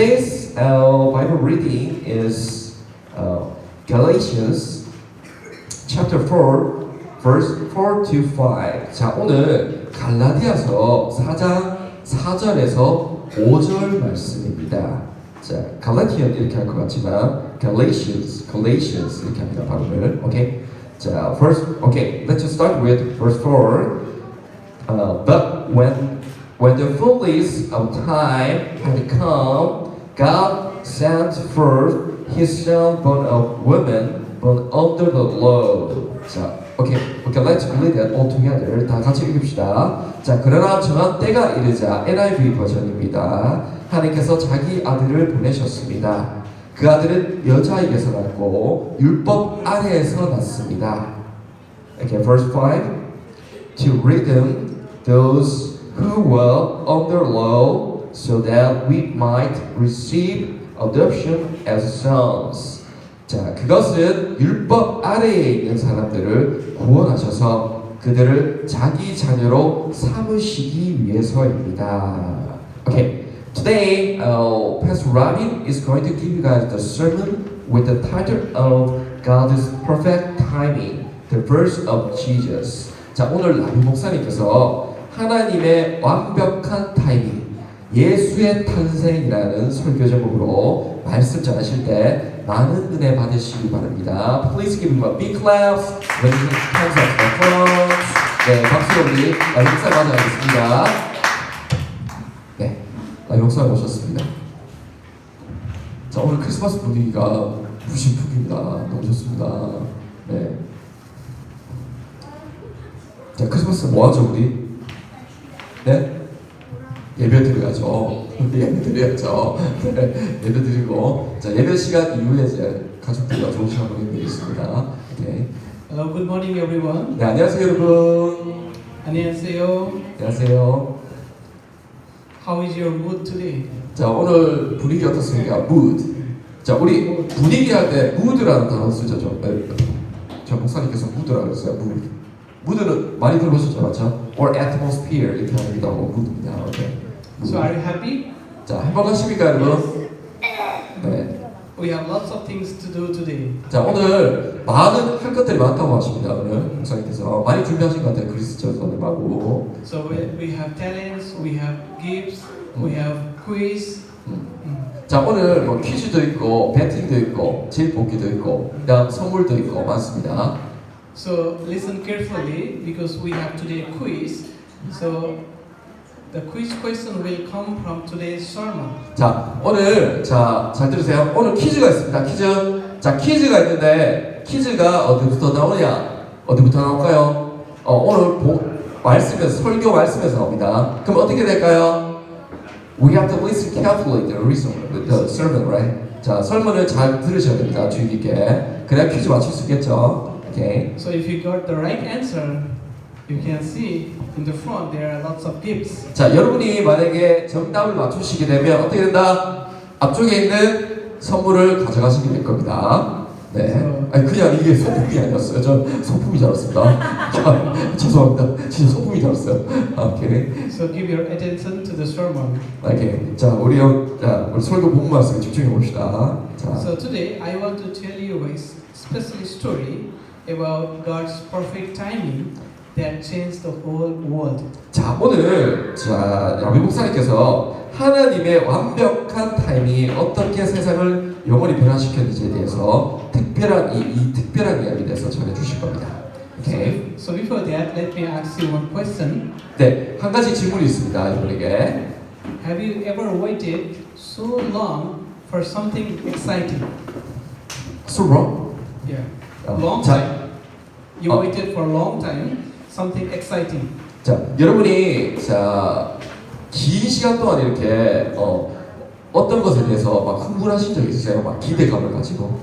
today's uh, Bible reading is uh, Galatians chapter 4, verse 4 to 5. 자, 오늘 갈라디아서 4장 4절에서 5절 말씀입니다. 자, 갈라디안 이렇게 할 것 같지만 Galatians, Galatians 이렇게 합니다. 발음을. 오케이. 자, first, okay, let's just start with verse 4. Uh, but when when the fullness of time had come, God sent forth His Son, born of woman, born under the law. 자, okay, okay, let's read that all together. 다 같이 읽읍시다. 자, 그러나 정한 때가 이르자 NIV 버전입니다. 하나님께서 자기 아들을 보내셨습니다. 그 아들은 여자에게서 났고 율법 아래에서 났습니다. Okay, verse 5. to redeem those who were under law, so that we might receive adoption as sons. 자, 그것은 율법 아래에 있는 사람들을 구원하셔서 그들을 자기 자녀로 삼으시기 위해서입니다. Okay, today uh, Pastor Robin is going to give you guys the sermon with the title of God's perfect timing, the verse of Jesus. 자, 오늘 라비 목사님께서 하나님의 완벽한 타이밍, 예수의 탄생이라는 설교 제목으로 말씀 전하실 때 많은 은혜 받으시기 바랍니다. Please give him a big clap when he comes up the front. 네, 박수로 우리 라비 목사 맞이하겠습니다. 네, 라비 목사 모셨습니다. 자, 오늘 크리스마스 분위기가 무심풍입니다. 너무 좋습니다. 네. 자, 크리스마스 뭐 하죠, 우리? 네? 예배 드려야죠. 예배 드려야죠. 네, 예배 드리고, 자, 예배 시간 이후에 이제 가족들과 좋은 시간 있습니다. 오케이. Hello, good morning, everyone. 네, 안녕하세요, 여러분. 안녕하세요. 안녕하세요. How is your mood today? 자, 오늘 분위기 어떻습니까? mood. 자, 우리 분위기 할 때 mood라는 단어 쓰죠. 저, 네, 저 목사님께서 mood라고 그랬어요. mood. mood는 많이 들어보셨죠, 맞죠? Or atmosphere 이렇게 하기도 하고 mood입니다. 오케이. So, are you happy? 자, 행복하십니까, 여러분? 네. We have lots of things to do today. 자, 오늘 많은 할 것들이 많다고 하십니다. 오늘 목사님께서 많이 준비하신 것 같아요. 그리스도 선생님하고. So, we, we have talents, we have gifts, we have quiz. 음. Mm. 자, 오늘 뭐 퀴즈도 있고, 배팅도 있고, 제일뽑기도 있고, 그다음 선물도 있고 많습니다. So, listen carefully because we have today a quiz. So, the quiz question will come from today's sermon. 자, 오늘 자, 잘 들으세요. 오늘 퀴즈가 있습니다. 퀴즈. 자, 퀴즈가 있는데 퀴즈가 어디부터 나오냐? 어디부터 나올까요? 어, 오늘 보, 말씀에서 설교 말씀에서 나옵니다. 그럼 어떻게 될까요? We have to listen carefully the reason, the sermon, right? 자, 설문을 잘 들으셔야 됩니다. 주의 깊게. 그래야 퀴즈 맞출 수 있겠죠. 오케이. So, if you got the right answer, you can see in the front there are lots of gifts. 자, 여러분이 만약에 정답을 맞추시게 되면 어떻게 된다? 앞쪽에 있는 선물을 가져가시게 될 겁니다. 네. 아니, 그냥 이게 소품이 아니었어요. 전 소품이 줄 알았습니다. 자, 죄송합니다. 진짜 소품이 줄 알았어요. 아, 오케이. So, give your attention to the sermon. 오케이. 자, 우리, 여- 자, 우리 설교 본문 말씀에 집중해 봅시다. 자, So today I want to tell you a special story about God's perfect timing that changed the whole world. 자, 오늘, 자, 야비 목사님께서 하나님의 완벽한 타이밍이 어떻게 세상을 영원히 변화시켰는지에 대해서 특별한, 이, 이 특별한 이야기에 대해서 전해 주실 겁니다. So, 오케이. if- so before that, let me ask you one question. 네, 한 가지 질문이 있습니다, 여러분에게. Have you ever waited so long for something exciting? 수로? Yeah. 어, Long 자, time. You 어. waited for a long time, something exciting. 자, 여러분이 자, 긴 시간 동안 이렇게 어, 어떤 것에 대해서 막 흥분하신 적 있으세요? 막 기대감을 가지고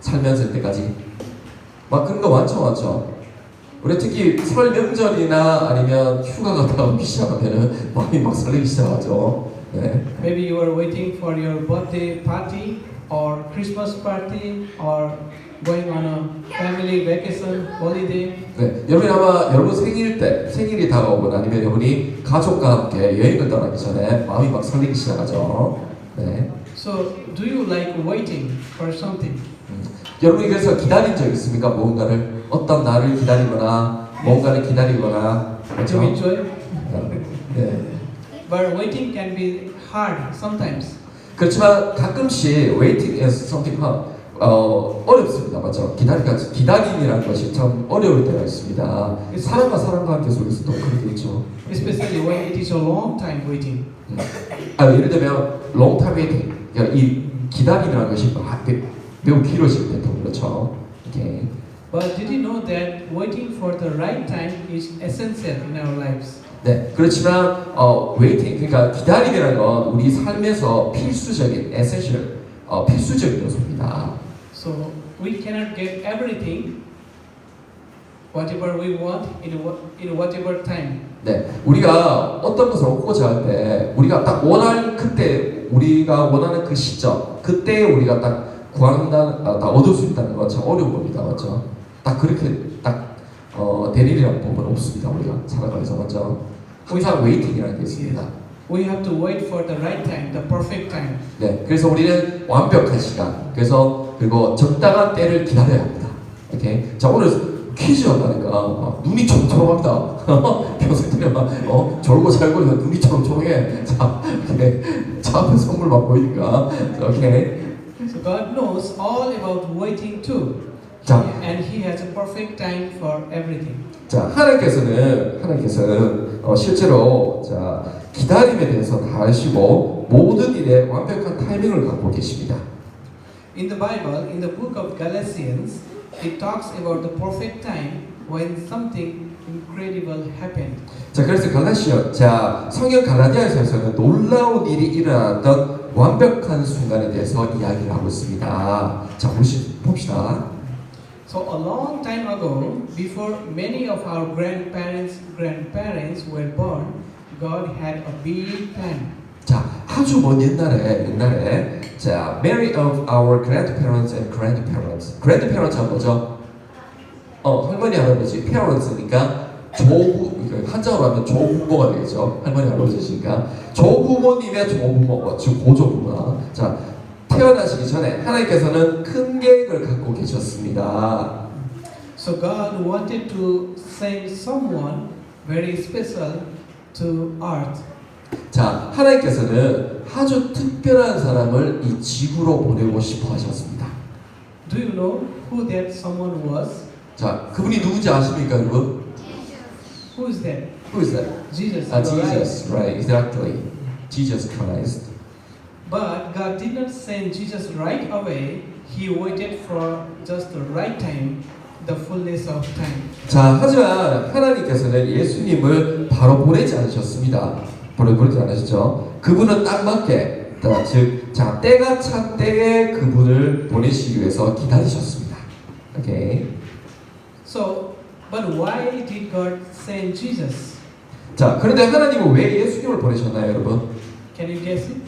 살면서 때까지 막 그런 거 많죠, 많죠. 우리 특히 설 명절이나 아니면 휴가가 다가오기 시작하면은 마음이 막 설레기 시작하죠. 네. Maybe you are waiting for your birthday party or Christmas party or going on a family vacation holiday. 네, 여러분 아마 여러분 생일 때 생일이 다가오거나 아니면 여러분이 가족과 함께 여행을 떠나기 전에 마음이 막 설레기 시작하죠. 네. So, do you like waiting for something? 여러분이 그래서 기다린 적 있습니까? 무언가를 어떤 날을 기다리거나 뭔가를 기다리거나 To 그렇죠? enjoy? 네. But waiting can be hard sometimes. 그렇지만 가끔씩 waiting is something hard. 어, 어렵습니다. 맞죠? 기다리가 기다림이라는 것이 참 어려울 때가 있습니다. 사람과 사람과 함께 속에서 또 그런 게 있죠. Especially when it is a long time waiting. 아, 예를 들면 long time waiting. 그러니까 이 기다림이라는 것이 막 매- 매우 길어질 때도 그렇죠. 이렇게. But did you know that waiting for the right time is essential in our lives? 네, 그렇지만 어, waiting 그러니까 기다림이라는 건 우리 삶에서 필수적인 essential 어, 필수적인 요소입니다. So we cannot get everything, whatever we want, in, in whatever time. 네, 우리가 어떤 것을 얻고자 할 때 우리가 딱 원할 그때 우리가 원하는 그 시점 그때 우리가 딱 구한다, 아, 딱 얻을 수 있다는 건 참 어려운 겁니다, 맞죠? 딱 그렇게 딱 어, 대리라는 법은 없습니다, 우리가 살아가면서 맞죠? 항상 웨이팅이라는 게 있습니다. We have to wait for the right time, the perfect time. 네, 그래서 우리는 완벽한 시간, 그래서 그리고 적당한 때를 기다려야 합니다. 오케이, 자 오늘 퀴즈 한다니까 막 눈이 초롱초롱합니다. 때는 막 어, 졸고 잘고 눈이 초롱초롱해. 자, 이렇게 차 앞에 선물 막 보이니까 자, 오케이. So God knows all about waiting too. 자, And He has a perfect time for everything. 자 하나님께서는 하나님께서는 어, 실제로 자 기다림에 대해서 다 아시고 모든 일에 완벽한 타이밍을 갖고 계십니다. In the Bible, in the book of Galatians, it talks about the perfect time when something incredible happened. 자 그래서 갈라시아 자 성경 갈라디아서에서는 놀라운 일이 일어났던 완벽한 순간에 대해서 이야기를 하고 있습니다. 자 보시 봅시다. So a long time ago, before many of our grandparents grandparents were born, God had a big plan. 자 아주 먼 옛날에 옛날에 자 many of our grandparents and grandparents grandparents가 뭐죠? 어 할머니 할아버지 parents니까 조부 그러니까 한자로 하면 조부모가 되겠죠 할머니 할아버지시니까 조부모님의 조부모 즉 고조부모나 자 태어나시기 전에 하나님께서는 큰 계획을 갖고 계셨습니다. So God wanted to send someone very special to earth. 자 하나님께서는 아주 특별한 사람을 이 지구로 보내고 싶어 하셨습니다. Do you know who that someone was? 자 그분이 누군지 아십니까 여러분? Who is that? Who is that? Jesus. 아. Jesus, right? Exactly. Jesus Christ. But God did not send Jesus right away. He waited for just the right time, the fullness of time. 자, 하지만 하나님께서는 예수님을 바로 보내지 않으셨습니다. 보내지 않으셨죠. 그분은 딱 맞게, 자, 즉, 자, 때가 찬 때에 그분을 보내시기 위해서 기다리셨습니다. 오케이. So, but why did God send Jesus? 자, 그런데 하나님은 왜 예수님을 보내셨나요, 여러분? Can you guess it?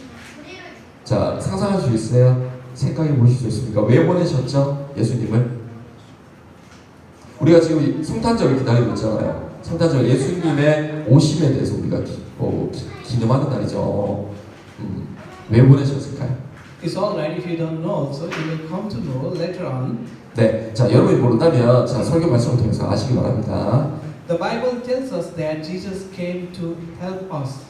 자, 상상할 수 있으세요? 생각해 보실 수 있습니까? 왜 보내셨죠? 예수님을? 우리가 지금 성탄절을 기다리고 있잖아요. 성탄절 예수님의 오심에 대해서 우리가 기, 어, 기, 기념하는 날이죠. 음, 왜 보내셨을까요? It's alright if you don't know also, you will come to know later on. 네, 자 여러분이 모른다면 자 설교 말씀을 통해서 아시기 바랍니다. The Bible tells us that Jesus came to help us.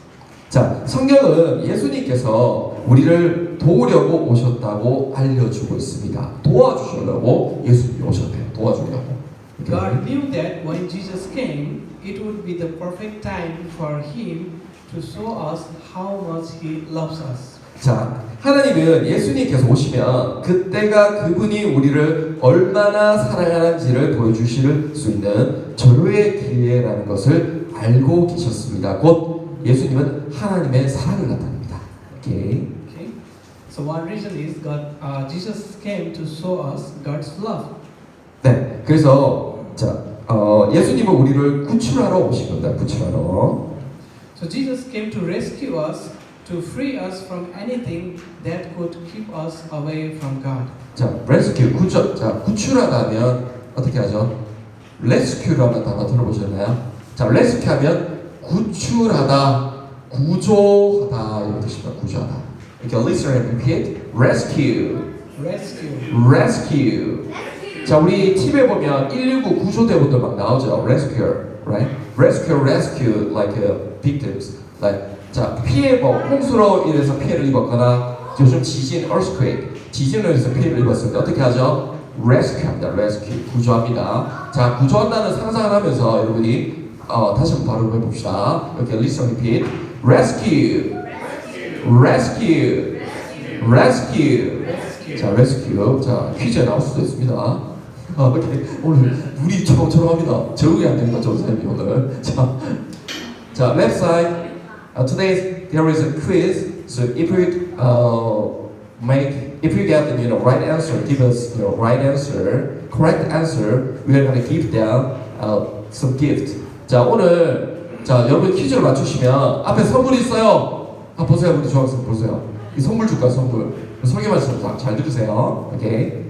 자 성경은 예수님께서 우리를 도우려고 오셨다고 알려주고 있습니다. 도와주시려고 예수님이 오셨대요. 도와주려고. God knew that when Jesus came, it would be the perfect time for Him to show us how much He loves us. 자, 하나님은 예수님께서 오시면 그때가 그분이 우리를 얼마나 사랑하는지를 보여주실 수 있는 절호의 기회라는 것을 알고 계셨습니다. 곧 예수님은 하나님의 사랑을 나타냅니다. 오케이. Okay. So one reason is God, uh, Jesus came to show us God's love. 네, 그래서 자, 어, 예수님은 우리를 구출하러 오신 겁니다. 구출하러. So Jesus came to rescue us, to free us from anything that could keep us away from God. 자, rescue 구출. 자, 구출하다면 어떻게 하죠? rescue라는 단어 들어보셨나요? 자, rescue하면 구출하다, 구조하다 이런 뜻입니다. 구조하다. Okay, listen and repeat. Rescue. rescue, Rescue. 자, 우리 TV에 보면 119 구조대원들 막 나오죠. Rescue, right? Rescue, rescue, like uh, victims. Like, 자, 피해 뭐 홍수로 인해서 피해를 입었거나 요즘 지진, earthquake, 지진으로 인해서 피해를 입었을 때 어떻게 하죠? Rescue합니다. Rescue, 구조합니다. 자, 구조한다는 상상을 하면서 여러분이 어, 다시 한번 발음해 봅시다. 이렇게 listen, repeat. Rescue, rescue, rescue. rescue. 자, 레스큐. 자, 퀴즈에 나올 수도 있습니다. 아, 오케이. 오늘 우리 처럼처럼 합니다. 적응이 안 됩니다, 저 선생님이 오늘. 자, 자, left side. Uh, today there is a quiz. So if you uh, make, if you get you know right answer, give us you know right answer, correct answer, we are gonna give them uh, some gift. 자, 오늘 자 여러분 퀴즈를 맞추시면 앞에 선물이 있어요. 아 보세요, 우리 중학생 보세요. 이 선물 줄까 선물. 설교 말씀 잘, 잘 들으세요. 오케이.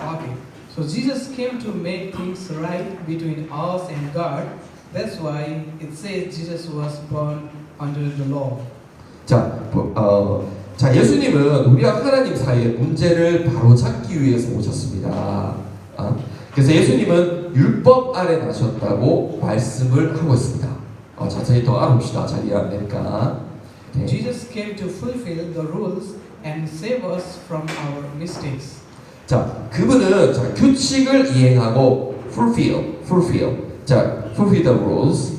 Okay. So Jesus came to make things right between us and God. That's why it says Jesus was born under the law. 자, 뭐, 어, 자 예수님은 우리와 하나님 사이의 문제를 바로 잡기 위해서 오셨습니다. 아, 그래서 예수님은 율법 아래 나셨다고 말씀을 하고 있습니다. 어, 자세히 더 알아봅시다. 잘 이해 안 되니까. 오케이. Jesus came to fulfill the rules and save us from our mistakes. 자, 그분은 자, 규칙을 이행하고 fulfill, fulfill. 자, fulfill the rules.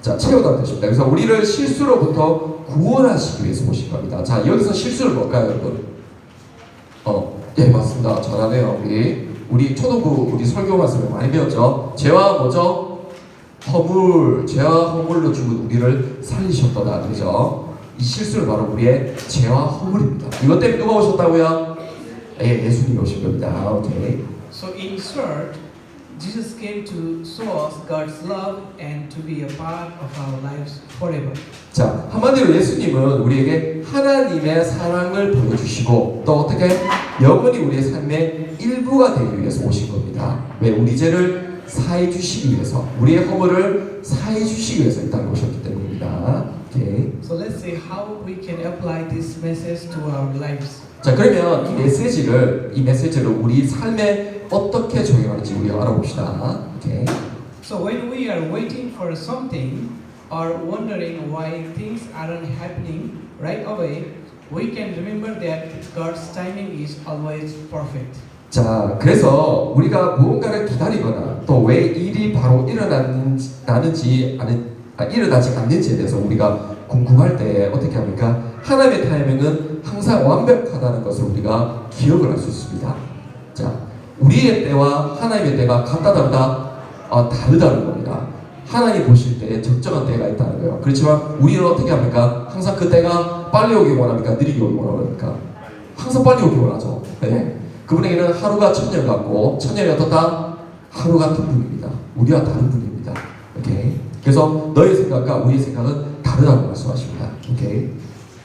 자, 채우다 뜻입니다. 그래서 우리를 실수로부터 구원하시기 위해서 오신 겁니다. 자, 여기서 실수를 뭘까요, 여러분? 어, 예, 맞습니다. 잘하네요, 우리. 우리 초등부 우리 설교 말씀을 많이 배웠죠. 죄와 뭐죠? 허물, 죄와 허물로 죽은 우리를 살리셨도다. 그죠? 이 실수를 바로 우리의 죄와 허물입니다. 이것 때문에 누가 오셨다고요? 예, 예수님이 오신 겁니다. 오케이. So in short, Jesus came to show us God's love and to be a part of our lives forever. 자, 한마디로 예수님은 우리에게 하나님의 사랑을 보여주시고 또 어떻게 영원히 우리의 삶의 일부가 되기 위해서 오신 겁니다. 왜? 우리 죄를 사해 주시기 위해서 우리의 허물을 사해 주시기 위해서 이 땅에 오셨기 때문입니다. 오케이. So let's see how we can apply this message to our lives. 자, 그러면 이 메시지를 이 메시지를 우리 삶에 어떻게 적용하는지 우리가 알아봅시다. 오케이. So when we are waiting for something or wondering why things aren't happening right away, we can remember that God's timing is always perfect. 자, 그래서 우리가 무언가를 기다리거나 또 왜 일이 바로 일어나는지 나는지 아는, 아, 일어나지 않는지에 대해서 우리가 궁금할 때 어떻게 합니까? 하나님의 타이밍은 항상 완벽하다는 것을 우리가 기억을 할 수 있습니다. 자, 우리의 때와 하나님의 때가 같다 다르다 아, 다르다는 겁니다. 하나님 보실 때 적정한 때가 있다는 거예요. 그렇지만 우리는 어떻게 합니까? 항상 그 때가 빨리 오기 원합니까? 느리게 오기 원합니까? 항상 빨리 오기 원하죠. 네. 그분에게는 하루가 천년 같고 천년이 어떻다? 하루 같은 분입니다. 우리와 다른 분입니다. 오케이. 그래서 너의 생각과 우리의 생각은 다르다고 말씀하십니다. 오케이.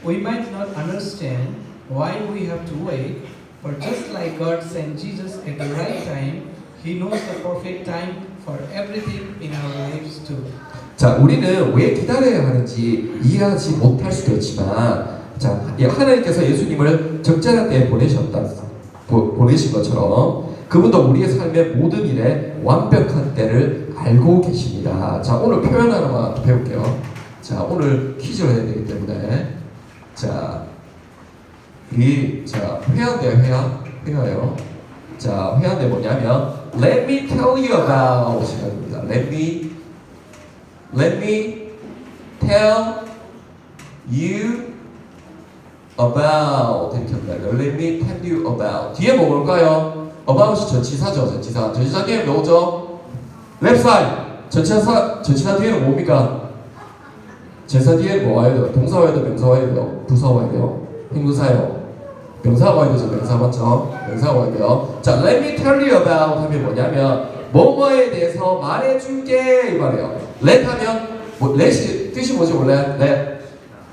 We might not understand why we have to wait, but just like God sent Jesus at the right time, He knows the perfect time for everything in our lives too. 자, 우리는 왜 기다려야 하는지 이해하지 못할 수도 있지만, 자, 예, 하나님께서 예수님을 적절한 때에 보내셨다, 보, 보내신 것처럼, 그분도 우리의 삶의 모든 일에 완벽한 때를 알고 계십니다. 자, 오늘 표현 하나만 배울게요. 자, 오늘 퀴즈를 해야 되기 때문에, 자, 이, 자, 회화인데요, 회화. 회화요. 자, 회화인데 뭐냐면, Let me tell you about 시간입니다. Let me Let me tell you about 이렇게 합니다. Let me tell you about 뒤에 뭐 뭘까요? about이 전치사죠. 전치사. 전치사 뒤에 뭐죠? side. 전치사 전치사 뒤에는 뭡니까? 전치사 뒤에 뭐 와야 돼요? 동사 와야 돼요? 명사 와야 돼요? 부사 와야 돼요? 행동사요. 명사가 와야 되죠. 명사 맞죠? 명사가 와야 돼요. 자, let me tell you about 하면 뭐냐면 뭐뭐에 대해서 말해줄게 이 말이에요. let 하면 뭐 let이 뜻이 뭐지 원래? let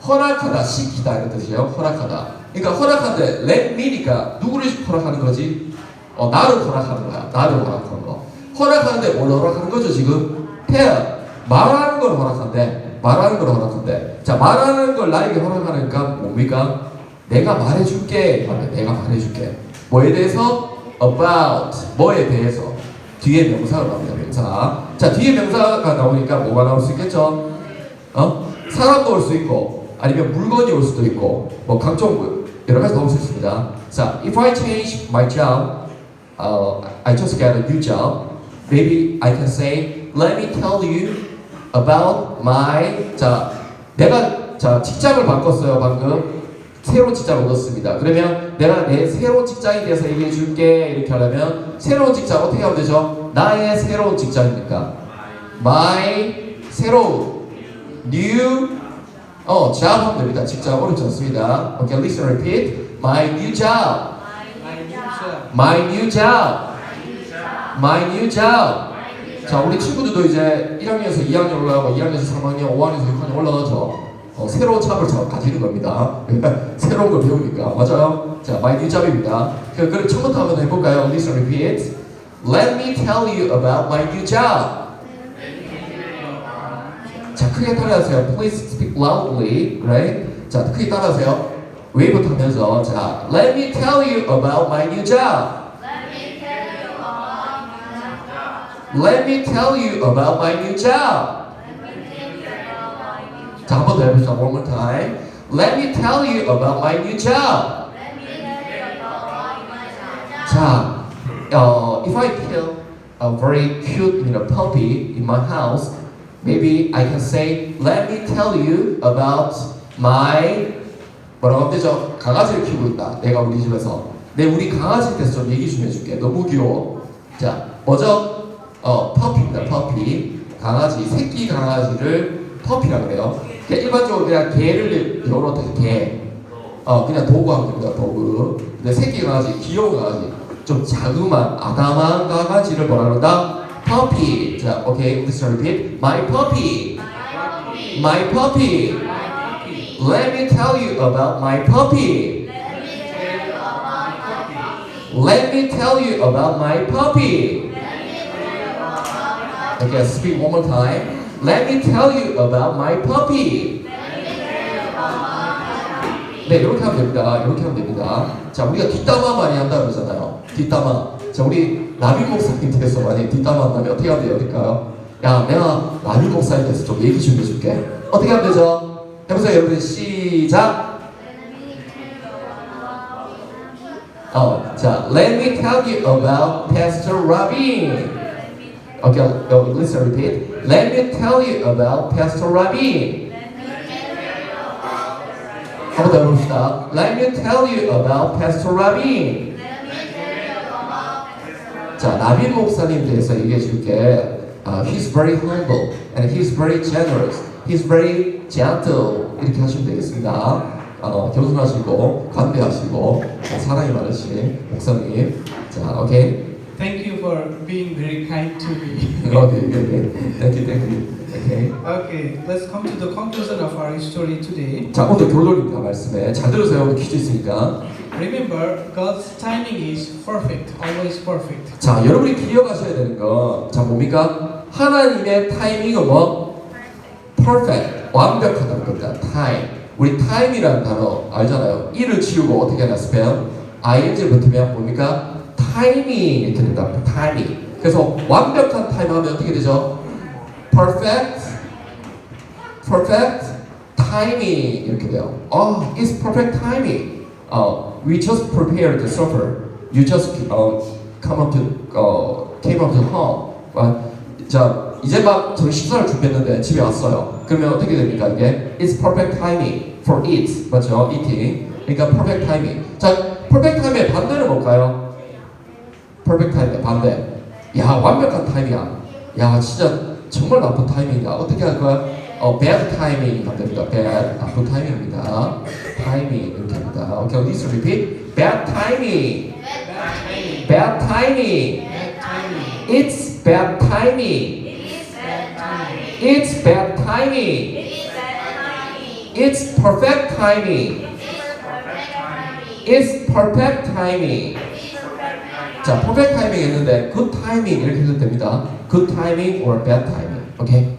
허락하다, 시키다 이런 뜻이에요. 허락하다. 그러니까 허락하는데 let me니까 누구를 허락하는 거지? 어 나를 허락하는 거야. 나를 허락하는 거. 허락하는데 뭘 허락하는 거죠 지금? tell 말하는 걸 허락한대. 말하는 걸 허락한대. 자 말하는 걸 나에게 허락하니까 뭡니까? 내가 말해줄게. 내가 말해줄게. 뭐에 대해서? About. 뭐에 대해서? 뒤에 명사가 나옵니다. 명사. 자, 뒤에 명사가 나오니까 뭐가 나올 수 있겠죠? 어? 사람도 올 수 있고, 아니면 물건이 올 수도 있고, 뭐 각종 여러 가지 나올 수 있습니다. 자, if I change my job, uh, I just got a new job. Maybe I can say, let me tell you about my. 자, 내가 자 직장을 바꿨어요 방금. 새로운 직장을 얻었습니다. 그러면 내가 내 새로운 직장에 대해서 얘기해 줄게 이렇게 하려면 새로운 직장 어떻게 하면 되죠? 나의 새로운 직장이니까 my 새로운 new 어 job 하면 됩니다. 직장 어렵지 않습니다. Okay, listen, repeat. My new job. My new job. My new job. 자, 우리 친구들도 이제 1학년에서 2학년 올라가고 2학년에서 3학년, 5학년에서 6학년 올라가죠. 어, 새로운 잡을 자- 가지는 겁니다. 새로운 걸 배우니까. 맞아요? 자, my new job입니다. 그, 그럼 처음부터 한번 해볼까요? Listen, repeat. Let me tell you about my new job. 자, 크게 따라하세요. Please speak loudly, right? 자, 크게 따라하세요. 웨이브 타면서 자, Let me tell you about my new job. Let me tell you about my new job. 자, 한 번 더 해봅시다. One more time. Let me tell you about my new job. 자, uh, if I kill a very cute, know, puppy in my house, maybe I can say, let me tell you about my 뭐라고 하면 되죠? 강아지를 키우고 있다. 내가 우리 집에서. 내 우리 강아지에 대해서 좀 얘기 좀 해줄게. 너무 귀여워. 자, 뭐죠? 어, 퍼피입니다. 퍼피. 강아지, 새끼 강아지를 퍼피라고 그래요. 그냥 일반적으로 그냥 개를 영어로 어떻게 개. 어, 그냥 도구 하면 됩니다. 도구. 근데 새끼 강아지, 귀여운 강아지. 좀 자그만, 아담한 강아지를 뭐라 그런다? 퍼피. 자, 오케이. Let's repeat. My puppy. My puppy. Let me tell you about my puppy. Let me tell you about my puppy. Okay, speak one more time. Let me tell you about my puppy. 네, 이렇게 하면 됩니다. 이렇게 하면 됩니다. 자, 우리가 뒷담화 많이 한다 그러잖아요. 뒷담화. 자, 우리 나비 목사님 대해서 만약에 뒷담화 한다면 어떻게 하면? 어떨까요? 야, 내가 나비 목사님 대해서 좀 얘기 좀 해줄게. 어떻게 하면 되죠? 해보세요, 여러분. 시작. 어, 자, let me tell you about Pastor Rabin. Okay, uh, listen, repeat. Let me tell you about Pastor Rabin. 한번 더 해봅시다. Let me tell you about Pastor Rabin. 자, 나빈 목사님 대해서 얘기해 줄게. Uh, he's very humble and he's very generous. He's very gentle. 이렇게 하시면 되겠습니다. 어, 겸손하시고 관대하시고 어, 사랑이 많으신 목사님. 자, 오케이. Thank you for being very kind to me. 오케이, 오케이. Thank you, thank you. 오케이. okay, let's come to the conclusion of our story today. 자, 오늘 결론입니다. 말씀에 잘 들으세요. 오늘 퀴즈 있으니까. Remember, God's timing is perfect, always perfect. 자, 여러분이 기억하셔야 되는 거, 자, 뭡니까? 하나님의 타이밍은 뭐? perfect, 완벽하다는 겁니다. time. 우리 time이라는 단어 알잖아요. 이를 지우고 어떻게 하나 스펠? ing 붙으면 뭡니까? 이렇게 된다. timing. 그래서 완벽한 타임 하면 어떻게 되죠? perfect, perfect timing 이렇게 돼요. Oh, it's perfect timing. Uh, we just prepared the supper. You just uh, come up to uh, came up to home. Uh, 자 이제 막 저희 식사를 준비했는데 집에 왔어요. 그러면 어떻게 됩니까 이게? It's perfect timing for eat 맞죠? Eating. 그러니까 perfect timing. 자 perfect time의 반대는 뭘까요? Perfect time의 반대. 야 완벽한 타임이야. 야 진짜 정말 나쁜 타이밍이야. 어떻게 할 거야? 어 bad timing 반대입니다. bad 나쁜 타이밍입니다. timing 이렇게 합니다. 오케이, let's repeat. bad timing. Bad timing. It's. Bad timing. It's bad timing. It's perfect timing. It's perfect timing. 자, perfect timing 했는데 good timing 이렇게 해도 됩니다. good timing or bad timing. 오케이?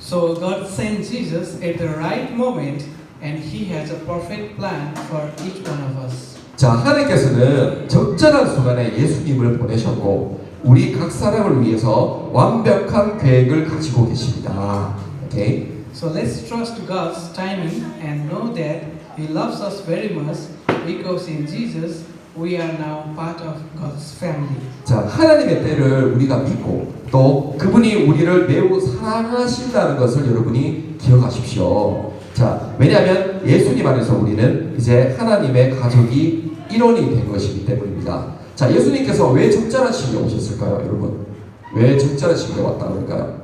So God sent Jesus at the right moment and He has a perfect plan for each one of us. 자, 하나님께서는 적절한 순간에 예수님을 보내셨고 우리 각 사람을 위해서 완벽한 계획을 가지고 계십니다. 오케이. So let's trust God's timing and know that He loves us very much because in Jesus we are now part of God's family. 자, 하나님의 때를 우리가 믿고 또 그분이 우리를 매우 사랑하신다는 것을 여러분이 기억하십시오. 자, 왜냐하면 예수님 안에서 우리는 이제 하나님의 가족이 일원이 된 것이기 때문입니다. 자, 예수님께서 왜 적절한 시기에 오셨을까요, 여러분? 왜 적절한 시기에 왔다 그럴까요?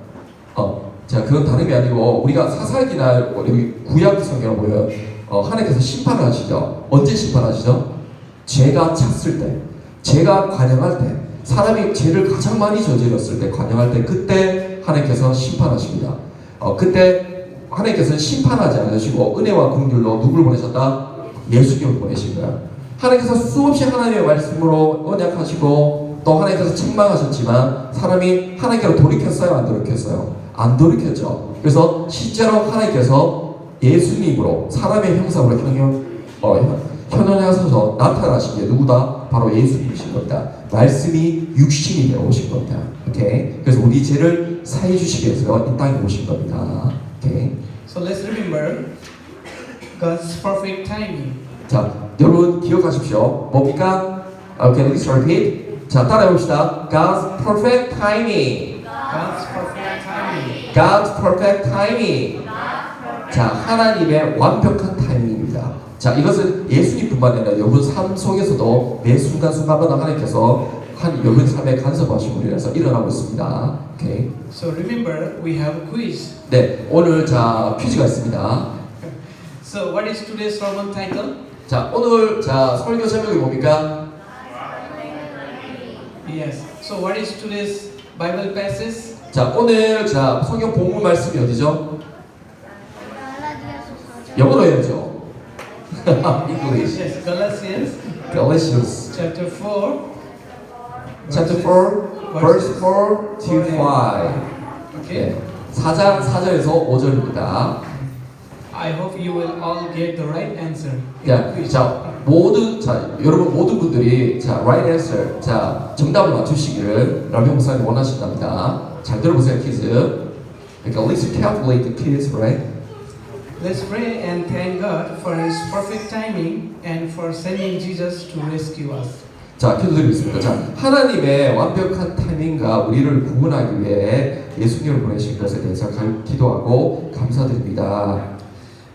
어, 자, 그건 다름이 아니고 우리가 사사기나 여기 구약 성경을 보면 어, 하나님께서 심판을 하시죠. 언제 심판하시죠? 죄가 찼을 때, 죄가 관영할 때, 사람이 죄를 가장 많이 저질렀을 때, 관영할 때, 그때 하나님께서 심판하십니다. 어, 그때 하나님께서는 심판하지 않으시고 은혜와 긍휼로 누구를 보내셨다? 예수님을 보내신 거야. 하나님께서 수없이 하나님의 말씀으로 언약하시고 또 하나님께서 책망하셨지만 사람이 하나님께로 돌이켰어요? 안 돌이켰어요? 안 돌이켰죠. 그래서 실제로 하나님께서 예수님으로 사람의 형상으로 현현, 어, 현- 현현하셔서 나타나신 게 누구다? 바로 예수님이신 겁니다. 말씀이 육신이 되어 오신 겁니다. 오케이. 그래서 우리 죄를 사해 주시기 위해서 이 땅에 오신 겁니다. 오케이. So let's remember God's perfect timing. 자, 여러분 기억하십시오. 뭡니까? Okay, let's repeat. 자, 따라해봅시다. God's perfect timing. God's perfect timing. God's perfect timing. 자, 하나님의 완벽한 타이밍입니다. 자, 이것은 예수님뿐만 아니라 여러분 삶 속에서도 매 순간 순간마다 하나님께서 한 여러분 삶에 간섭하신 분이라서 일어나고 있습니다. 오케이. So remember, we have a quiz. 네, 오늘 자 퀴즈가 있습니다. So what is today's sermon title? 자, 오늘 자 설교 제목이 뭡니까? Yes. So what is today's Bible passage? 자, 오늘 자 성경 본문 말씀이 어디죠? 갈라디아서 4장 영어로 해야죠. English. Yes, Galatians Galatians chapter 4. chapter verses- 4 verse 4 to 5. Okay. 네. 4장 4절에서 5절입니다. I hope you will all get the right answer. 자. 자, 모두 자, 여러분 모든 분들이 자, right answer. 자, 정답을 맞추시기를 라면 목사님 원하신답니다. 잘 들어보세요, 키즈. 그러니까 listen carefully to kids, right? Let's pray and thank God for His perfect timing and for sending Jesus to rescue us. 자, 기도드리겠습니다. 자, 하나님의 완벽한 타이밍과 우리를 구원하기 위해 예수님을 보내신 것에 대해서 가- 기도하고 감사드립니다.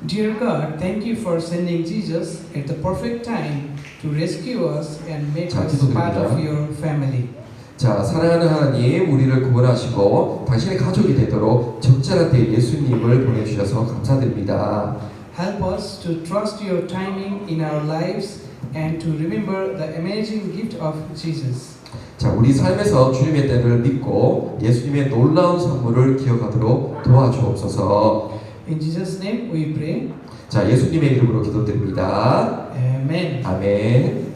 Dear God, thank you for sending Jesus at the perfect time to rescue us and make 자, us part 기도드립니다. of your family. 자, 사랑하는 하나님, 우리를 구원하시고 당신의 가족이 되도록 적절한 때 예수님을 보내주셔서 감사드립니다. Help us to trust your timing in our lives and to remember the amazing gift of Jesus. 자, 우리 삶에서 주님의 때를 믿고 예수님의 놀라운 선물을 기억하도록 도와주옵소서. In Jesus' name we pray. 자, 예수님의 이름으로 기도드립니다. Amen. 아멘.